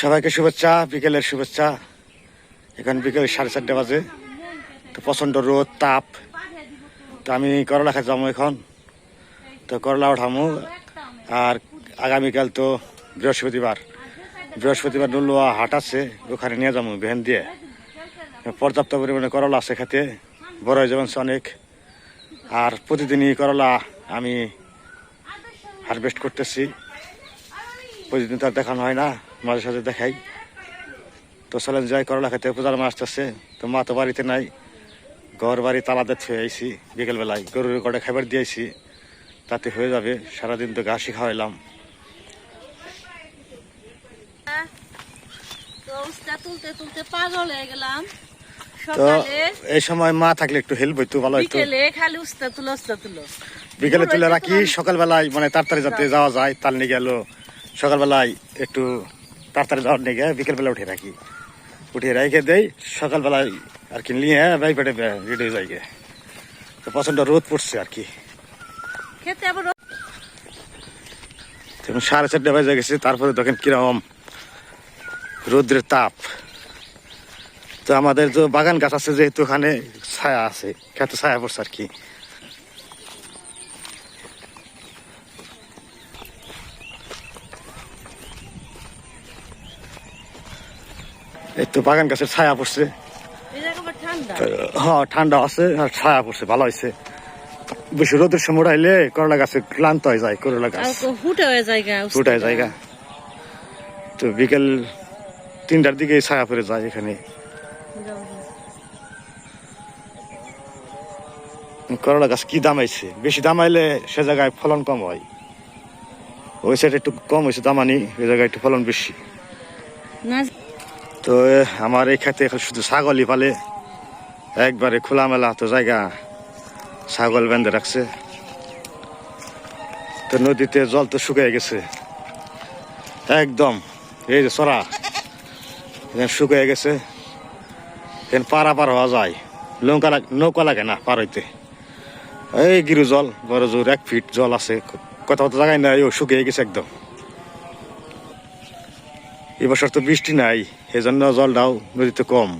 সবাইকে শুভেচ্ছা, বিকেলের শুভেচ্ছা। এখন বিকেল সাড়ে চারটে বাজে। তো প্রচণ্ড রোদ, তাপ। তো আমি করলা খাই যাব এখন। তো করলা উঠামো। আর আগামীকাল তো বৃহস্পতিবার। বৃহস্পতিবার নুলুয়া হাট আছে, ওখানে নিয়ে যাব ভ্যান দিয়ে। পর্যাপ্ত পরিমাণে করলা আছে খেতে। বড় হয়ে যাবেন অনেক। আর প্রতিদিনই করলা আমি হারভেস্ট করতেছি। প্রতিদিন তো আর দেখানো হয় না। মাঝে সাঝে দেখাই। তো চলেন যাই করলা খেতে পূজার মাস আসতেছে। তো মা তো বাড়িতে নাই। ঘর বাড়ি তালাতে থুয়ে আইছি বিকেলবেলায়। গরুর কটা খাবার দিয়েছি তাতে হয়ে যাবে সারাদিন তো ঘাসি খাওয়াইলাম। তো এই সময় মা থাকলে একটু হেল্প হইতো ভালো হইতো। বিকেলে তুলো তুলো। তুলে রাখি সকালবেলায় মানে তাড়াতাড়ি যাতে যাওয়া যায় তার নিয়ে গেল। সকালবেলায় একটু তাড়াতাড়ি যাওয়ার নিয়ে গিয়ে বিকেলবেলা উঠে রাখি। উঠিয়ে রেখে দেই সকালবেলায় আর কি নিয়ে বাই পেটে রেডি হয়ে যায়। তো প্রচণ্ড রোদ পড়ছে আর কি। তখন সাড়ে চারটে বাজে গেছে তারপরে দেখেন কীরকম রৌদ্রের তাপ। তো আমাদের তো বাগান গাছ আছে যেহেতু ওখানে ছায়া আছে খেতে ছায়া পড়ছে আর কি। এই তো বাগান গাছের ছায়া পড়ছে। হ্যাঁ ঠান্ডা আছে আর ছায়া পড়ছে ভালো হয়েছে। বেশি রোদের সময় উঠাইলে করলা গাছে ক্লান্ত হয়ে যায় করলা গাছ। হয়ে জায়গা জায়গা তো বিকেল তিনটার দিকে ছায়া পড়ে যায় এখানে। করলা গাছ কি দাম আইছে বেশি দাম আইলে সে জায়গায় ফলন কম হয়। ওই সাইডে একটু কম হয়েছে দামানি ওই জায়গায় একটু ফলন বেশি। না তো আমার এই খাতে শুধু ছাগলই পালে। একবারে খোলামেলা তো জায়গা, ছাগল বেঁধে রাখছে। তো নদীতে জল তো শুকিয়ে গেছে। একদম, এই যে সরা এখানে শুকিয়ে গেছে। এখানে পারা পার হওয়া যায়। নৌকা লাগ- নৌকা লাগে না পার হইতে। এই গিরু জল, বড় জোর, এক ফিট জল আছে। কথা কথা জায়গায় নাই, ও শুকিয়ে গেছে একদম। এবছর তো বৃষ্টি নাই সেজন্য জলটাও নদীতে কম।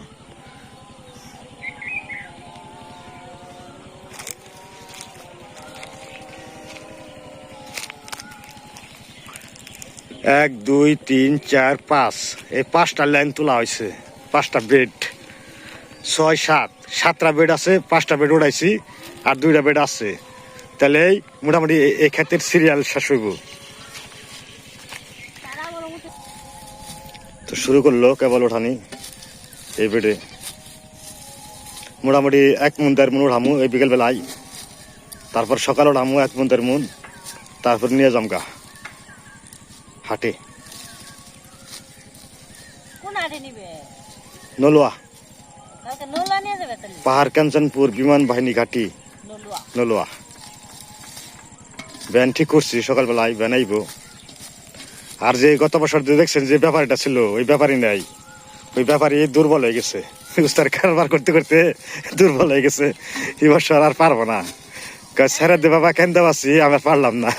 এক, দুই, তিন, চার, পাঁচ, এই পাঁচটা লাইন তোলা হয়েছে, পাঁচটা বেড। ছয়, সাত, সাতটা বেড আছে, পাঁচটা বেড উড়াইছি, আর দুইটা বেড আছে। তাহলে মোটামুটি এই ক্ষেত্রে সিরিয়াল শেষ হইব। শুরু করল কেবল ওঠানি। এই বেডে মোটামুটি এক মুন দেড় মন উঠামু এই বিকেল বেলায়। তারপর সকাল উঠামু এক মুন দেড় মুন। তারপর নিয়ে যামগা হাটে। নলুয়া। পাহাড় কাঞ্চনপুর বিমান বাহিনী ঘাটি। নলুয়া। নলুয়া। ভ্যান ঠিক করছি সকালবেলায় ভ্যান আইব। আর যে গত বছর যে দেখছেন যে ব্যাপারটা ছিল, ওই ব্যাপারই নাই। ওই ব্যাপারই দুর্বল হয়ে গেছে। উস্তার কারবার করতে করতে দুর্বল হয়ে গেছে। এই বছর আর পারব না। ছেড়ে দে বাবা, কেন দেওয়াছি আমি পারলাম না।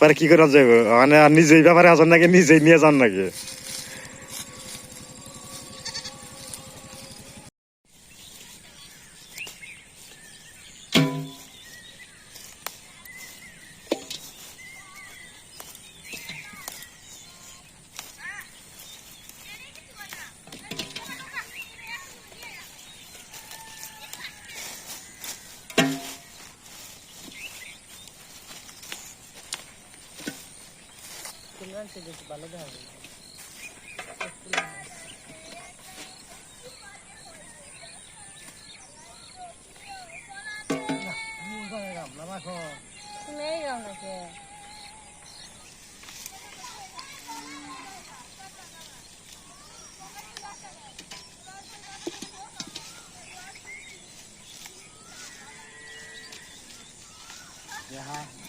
পরে কি করা যাবে মানে নিজেই ব্যাপারে আসেন নাকি? নিজেই নিয়ে যান নাকি? ভালো দেখা যাবে নেই গামলাকে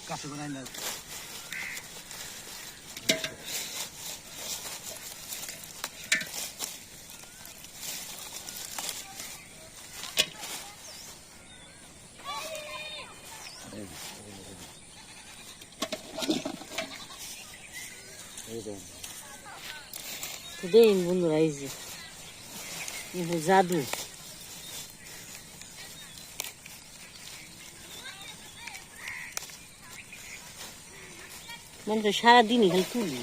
কাছে এই দেন দেন বন্ধুরা এই যে। জাদু। মানে সারাদিনই খালি তুলি।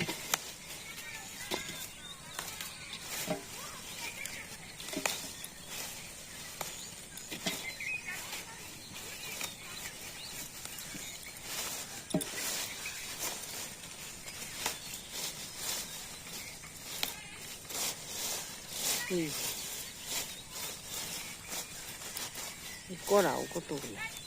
করাও কতগুলো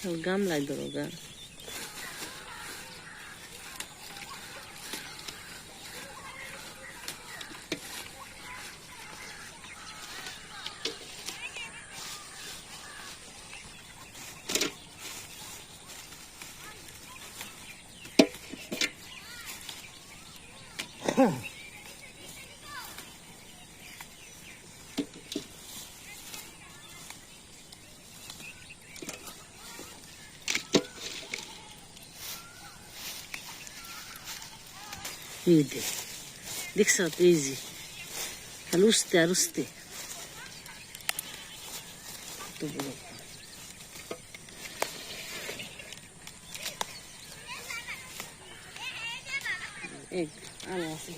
সব গামলায় ধরো এই দে দেখছ এই যে খালি উঠতে আর বড় এক আলো আছে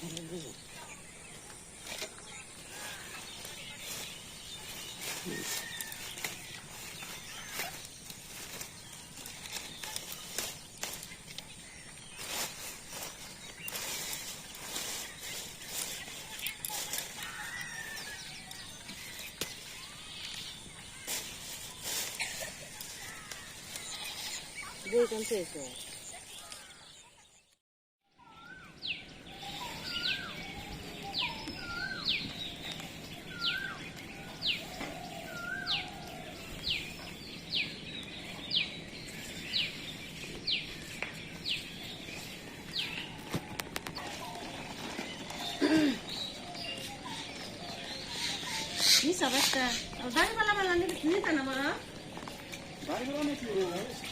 বই কোন পেয়েছ নিসা একটা দাঁড়ি পালা পালা নিতে না বড় তা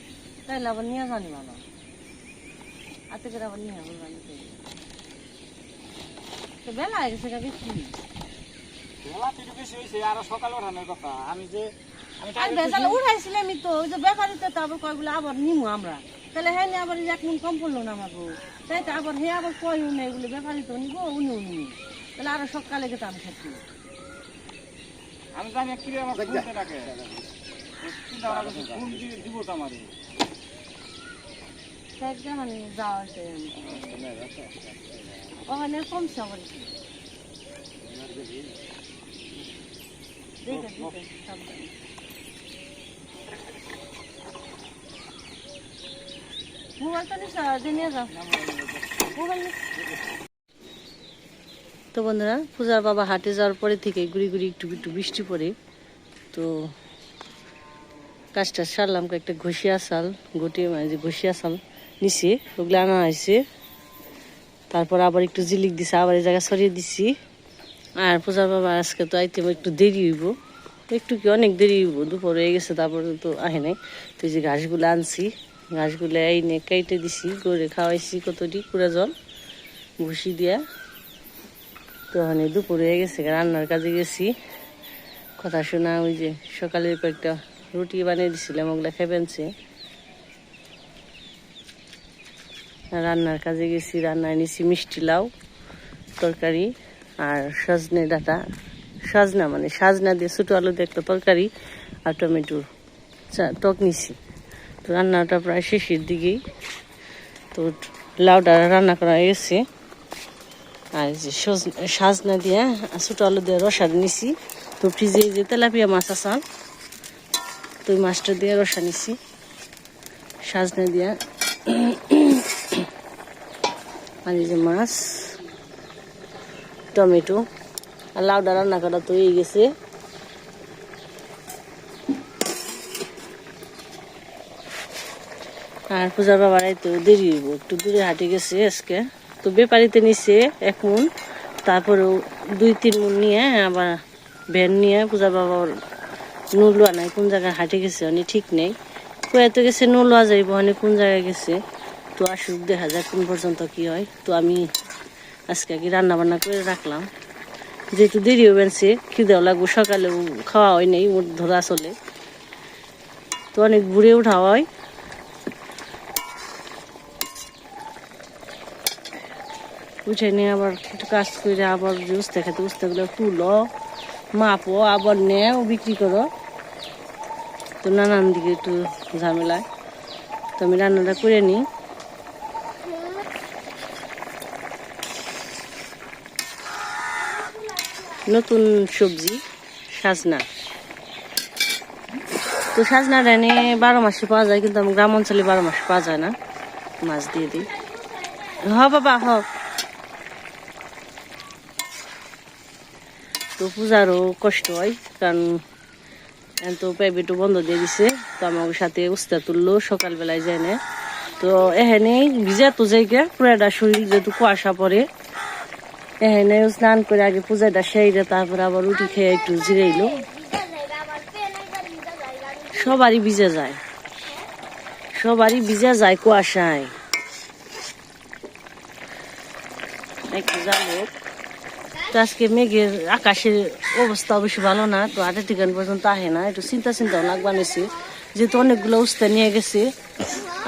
তাহলে আবার নিয়ে জানি ভালো হাতে করে আবার নিয়ে যাব জানি তো বেলা হয়ে গেছে গাবি কি বেলা থেকে বেশি হয়েছে আরও সকাল ওঠানোর কথা আমি যে আর বেজাল উঠাইছিলাম আমি তো ওই যে ব্যাপারিতে তো আবার কয় বলে আবার নিমু আমরা তাহলে হ্যাঁ আবার এক মিনিট কম পড়ল না আমাকে তাই তো আবার হে আবার কয় উনি এগুলো ব্যাপারি তো নিবো আমি জানি কি একদম মানে যাওয়া আছে ওখানে কমছে আবার একটু। দেখে দেখে সাবধানে মোবাইলটা নিশ্চয় তো বন্ধুরা পূজার বাবা হাটে যাওয়ার পরে থেকে গুড়ি গুড়ি একটু একটু বৃষ্টি পড়ে। তো কাজটা সারলাম কয়েকটা ঘষিয়া চাল গোটে মানে যে ঘষিয়া চাল। নিছি, ওগুলো আনা হয়েছে। তারপর আবার একটু জিলিক দিছে, আবার এই জায়গায় সরিয়ে দিছি। আর পূজার বাবা আজকে তো আইতে একটু দেরি হইব। একটু কি অনেক দেরি হইব, দুপুর হয়ে গেছে, তারপরে তো আহে নাই। তো যে ঘাসগুলো আনছি, ঘাসগুলো আইনে কেটে দিছি, গড়ে খাওয়াইছি কতটি কুড়া জল, ঘুষি দিয়া। তো মানে দুপুর হয়ে গেছে, রান্নার কাজে গেছি। কথা শোনা ওই যে সকালে কয়েকটা রুটি বানিয়ে দিছিলাম, ওগুলা খেবেনছে রান্নার কাজে গেছি রান্না নিছি মিষ্টি লাউ তরকারি আর সজনে ডাটা। সাজনা মানে সাজনা দিয়ে ছোটো আলু দিয়ে একটা তরকারি আর টমেটো চা- টক নিছি। তো রান্নাটা প্রায় শেষের দিকেই। তো লাউটা রান্না করা হয়ে গেছে। আর যে সজ- সাজনা দিয়ে আর ছোটো আলু দিয়ে রসা নিছি। তো ফ্রিজে যে তেলাপিয়া মাছ আসান তো মাছটা দিয়ে রসা নিছি। সাজনা দিয়া। আর মাছ, টমেটো আর লাউডা রান্না করা তো হয়ে গেছে। আর পূজার বাবার তো দেরি হইব, একটু দূরে হাঁটে গেছে আজকে। তো বেপারিতে নিছে এক মন, তারপরেও দুই, তিন মন নিয়ে আবার ভ্যান নিয়ে পূজার বাবার নুলুয়া নাই, কোন জায়গায় হাঁটে গেছে, অনেক ঠিক নেই। কয়েতে গেছে নুলুয়া যাইব, অনেক কোন জায়গায় গেছে। তো আসুক, দেখা যাক কোন পর্যন্ত কি হয়। তো আমি আজকে কি রান্না বান্না করে রাখলাম। যেহেতু দেরি গেছে খিদেও লাগবো, সকালেও খাওয়া হয় নাই, মোট ধরা চলে। তো অনেক ঘুরে উঠা হয়। উঠে নিয়ে আবার একটু কাজ করে আবার উস্তে খেতে উস্তেগুলো তুলো, মাপো, আবার নেও, বিক্রি করো। তো নানান দিকে একটু ঝামেলায়। তো আমি রান্নাটা করে নিই। নতুন সবজি, সাজনা। তো সাজনা এনে বারো মাসে পাওয়া যায়, কিন্তু আমি গ্রাম অঞ্চলে বারো মাসে পাওয়া যায় না। মাছ দিয়ে দিই। হ, বাবা, হ। তো পূজারও কষ্ট হয়, কারণ তো প্রাইভেটও বন্ধ দিয়ে দিছে, তো আমার সাথে উস্তা তুললো, সকালবেলায় যায় না। তো এখানে ভিজা তো জায়গা, পুরাটা শরীর যেহেতু কুয়াশা পড়ে এখানে স্নান করে আগে পূজাটা সেরে তারপর আবার রুটি খেয়ে একটু জিরাইলো সবারই ভিজে যায়। সবারই ভিজে যায় কুয়াশায়। একটু যাব তো আজকে মেঘের আকাশের অবস্থা অবশ্য ভালো না, তো আটের ঠিকান পর্যন্ত আহে না। একটু চিন্তা চিন্তাও লাগ বানিয়েছে যেহেতু অনেকগুলো উস্তা নিয়ে গেছে।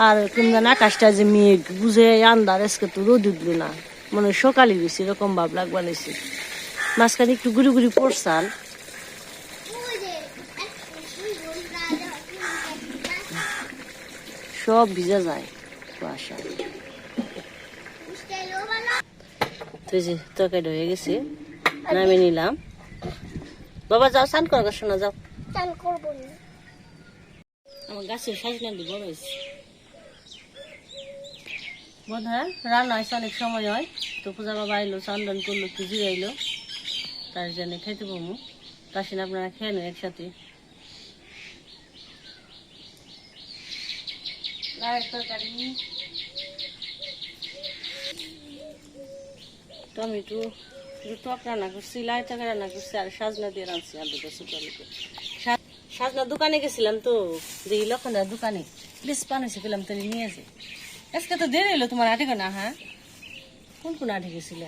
আর কিংবা আকাশটা যে মেঘ, বুঝে আন্দার আজকে তো রোদ উঠল না। মানে সকালে গেছে এরকম ভাব লাগ বানিয়েছে মাঝখানে একটু ঘুরি ঘুরি পড়ছাল সব ভিজা যায় কুয়াশা। তো এই যে তরকারি হয়ে গেছে নামিয়ে নিলাম। বাবা যাও স্নান করো শোনা যাও। চান করব আমার গাছের সাজনা বড় হয়েছে। রান্না হয়েছে অনেক সময় হয়। তো পূজা বাবা আইলো, চান্দন করল তার জন্য খাইতে পাবো তার আপনারা খেয়ে নেন একসাথে। টমেটো টক রান্না করছি লাই তরকারি রান্না করছি, আর সাজনা দিয়ে রাঁধছি আলু সা- সাজনা দোকানে গেছিলাম তো দেখি লক্ষণদার দোকানে। বেশ পান হয়েছে, পেলাম তো নিয়ে আসে। আজকে তো দেরি এলো তোমার আটে না হ্যাঁ? কোন কোন আটে গেছিলে?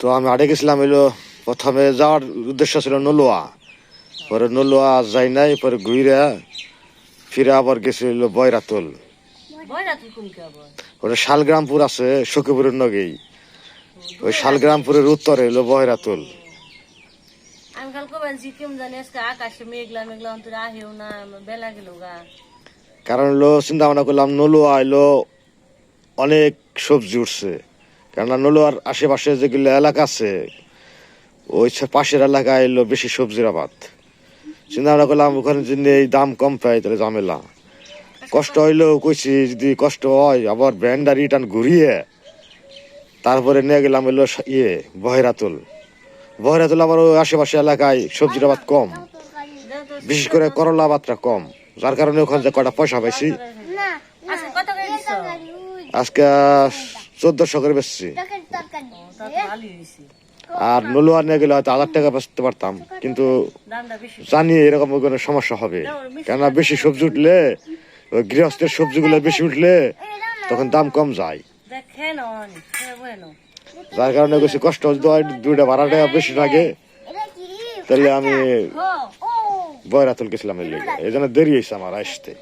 তো আমি আড়ে গেছিলাম এলো প্রথমে যাওয়ার উদ্দেশ্য ছিল নলুয়া। পরে নলুয়া যাই নাই পরে ঘুরে ফিরে আবার গেছিল বয়রাতল ওটা শালগ্রামপুর আছে সখীপুরের নগেই। ওই শালগ্রামপুরের উত্তরে এলো বয়রাতল আমি কাল কবেছি কেমন জানি আজকে আকাশে মেঘলা মেঘলা অন্তরে আহেও না বেলা গেল গা। কারণ হলো চিন্তা ভাবনা করলাম নলুয়া এলো অনেক সবজি উঠছে। কেননা নলুয়ার আশেপাশে যেগুলো এলাকা আছে, ওই পাশের এলাকায় এলো বেশি সবজির আবাদ চিন্তা ভাবনা করলাম ওখানে যদি এই দাম কম পাই তাহলে ঝামেলা। কষ্ট হইলেও কইছি যদি কষ্ট হয় আবার ব্যান্ডার রিটার্ন ঘুরিয়ে তারপরে নিয়ে গেলাম এলো ইয়ে বহেরাতুল। বহেরাতুল আমার ওই আশেপাশে এলাকায় সবজির আবাদ কম। বিশেষ করে করলা আবাদটা কম। যার কারণে ওখানে যে কটা পয়সা পাইছি। আজকে কত করে দিছ? তরকারি ওই আজকে চোদ্দশো করে বেচছি। আর নলুয়া নিয়ে গেলে হয়তো হাজার টাকা বেচতে পারতাম কিন্তু জানি এরকম কোনো সমস্যা হবে। কেননা বেশি সবজি উঠলে ওই গৃহস্থের সবজিগুলো বেশি উঠলে তখন দাম কম যায়। bueno যার কারণে বেশি কষ্ট হয় দুইটা ভাড়াটা বেশি লাগে। তাহলে আমি ও বয়রাতুল গেছিলাম এর লেগে এই জন্য দেরি হয়েছে আমার আসতে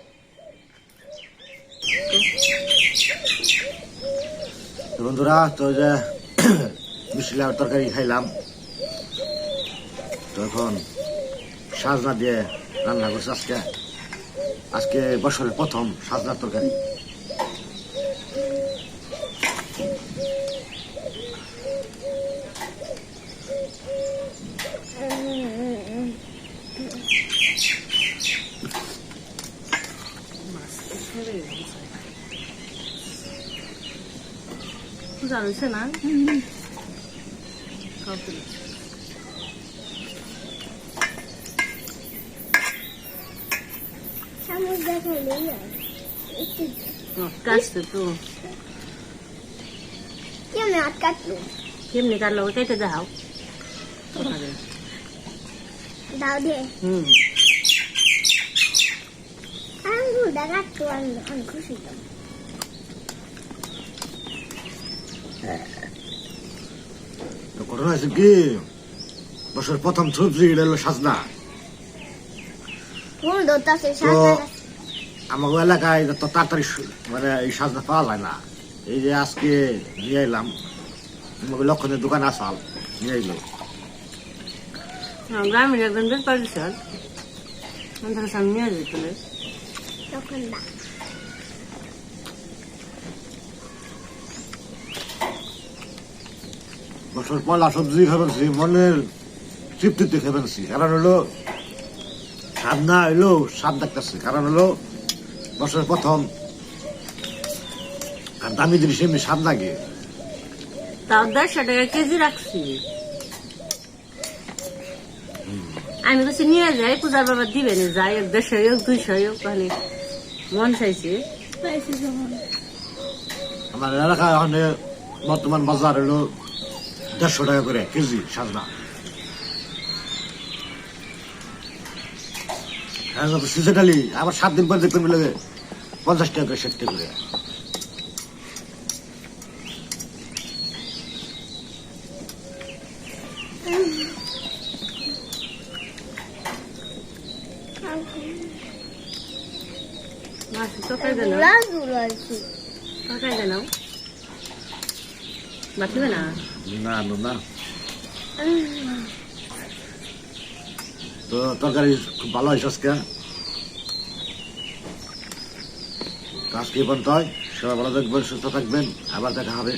বন্ধুরা তো যে মিশিলার তরকারি খাইলাম তখন সাজনা দিয়ে রান্না করছে আজকে আজকে বছরের প্রথম সাজনার তরকারি পূজা হয়েছে না কাউকে না। চামচ দেখাইলেই হয় একটু ও, কাটছে তো কেমন হাত কাটলো কেমনি কাটলো ওই কেটে দেখাও আরে, দাও দে হুম আঙ্গুলটা কাটতো আমি আমি খুশি তো ঘটনা হয়েছে কি বছরের প্রথম সবজি এটা হলো সাজনা তো আমাকে এলাকায় তো তাড়াতাড়ি মানে এই সাজনা পাওয়া যায় না এই যে আজকে নিয়ে এলাম আমাকে লক্ষণের দোকান আসাল নিয়ে এলো গ্রামের একজন বেশ পারি স্যার সামনে নিয়ে পয়লা সবজি খাবেনছি মনের তৃপ্তিতে কারণ হলো স্বাদ না হইল স্বাদ দেখতেছি। কারণ হলো বছরের প্রথম আর দামি জিনিস এমনি স্বাদ লাগে। তাও দেড়শো টাকা কেজি রাখছি। আমি কাছে নিয়ে যাই পূজার বাবা দিবে না যাই এক দেড়শো হোক দুইশো হোক তাহলে মন চাইছে। আমার এলাকায় এখন বর্তমান বাজার হলো দেড়শো টাকা করে কেজি সাজনা। সিজনালি আবার সাত দিন পর দেখতে মিলে পঞ্চাশ টাকা করে ষাট টাকা করে। মাছ না না না না। তো তরকারি খুব ভালো হয় আজকে। আজকে পর্যন্ত হয়। সবাই ভালো থাকবেন সুস্থ থাকবেন। আবার দেখা হবে।